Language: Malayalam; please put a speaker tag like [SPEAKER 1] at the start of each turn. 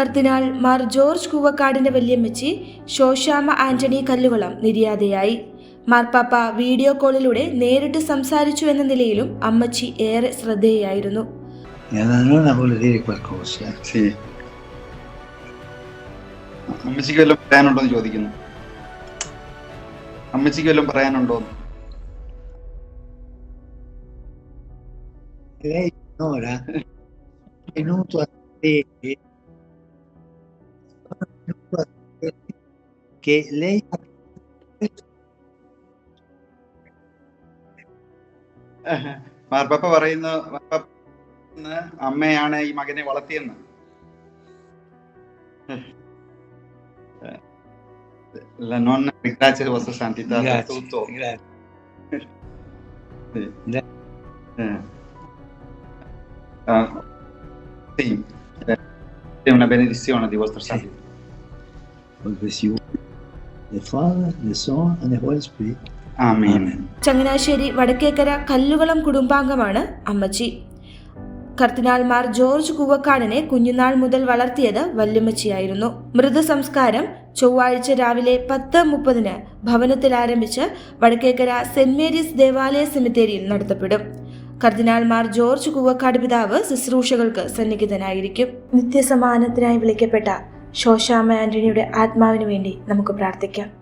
[SPEAKER 1] കർദിനാൾ മാർ ജോർജ് കൂവക്കാടിന്റെ വല്യമ്മച്ചി ശോശാമ ആന്റണി കല്ലുകുളം നിര്യാതയായി. മാർപ്പാപ്പ വീഡിയോ കോളിലൂടെ നേരിട്ട് സംസാരിച്ചു എന്ന നിലയിലും അമ്മച്ചി ഏറെ ശ്രദ്ധേയായിരുന്നു.
[SPEAKER 2] അമ്മച്ചിക്ക് വല്ലതും പറയാനുണ്ടോ എന്ന് ചോദിക്കുന്നു. അമ്മച്ചിക്ക് വല്ലതും പറയാനുണ്ടോ
[SPEAKER 3] Lei signora è venuto a sapere che lei ha
[SPEAKER 2] മാർപ്പാപ്പ പറയുന്ന മാർപ്പാപ്പ പറയുന്ന അമ്മയാണ് ഈ മകനെ വളർത്തിയെന്ന് La nonna ringrazia vostra santità per
[SPEAKER 3] Grazie,
[SPEAKER 2] tutto.
[SPEAKER 3] grazie.
[SPEAKER 2] Sì.
[SPEAKER 3] Gra-
[SPEAKER 2] Eh. Ah, sì, eh, è una benedizione di vostra
[SPEAKER 3] Sì.
[SPEAKER 2] santità.
[SPEAKER 3] Perché Le Father, le Son Holy Spirit.
[SPEAKER 2] Amen.
[SPEAKER 1] Changanassery Vadakkekara Kallukalam കുടുംബാംഗമാണ് അമ്മച്ചി. കർത്തിനാൾമാർ ജോർജ് കൂവക്കാടിനെ കുഞ്ഞുനാൾ മുതൽ വളർത്തിയത് വല്യമ്മച്ചിയായിരുന്നു. മൃതസംസ്കാരം ചൊവ്വാഴ്ച രാവിലെ പത്ത് മുപ്പതിന് ഭവനത്തിൽ ആരംഭിച്ച് വടക്കേക്കര സെന്റ് മേരീസ് ദേവാലയ സെമിത്തേരിയിൽ നടത്തപ്പെടും. കർദിനാൾമാർ ജോർജ് കൂവക്കാട് പിതാവ് ശുശ്രൂഷകൾക്ക് സന്നിഹിതനായിരിക്കും. നിത്യസമാനത്തിനായി വിളിക്കപ്പെട്ട ശോശാമ ആന്റണിയുടെ ആത്മാവിന് വേണ്ടി നമുക്ക് പ്രാർത്ഥിക്കാം.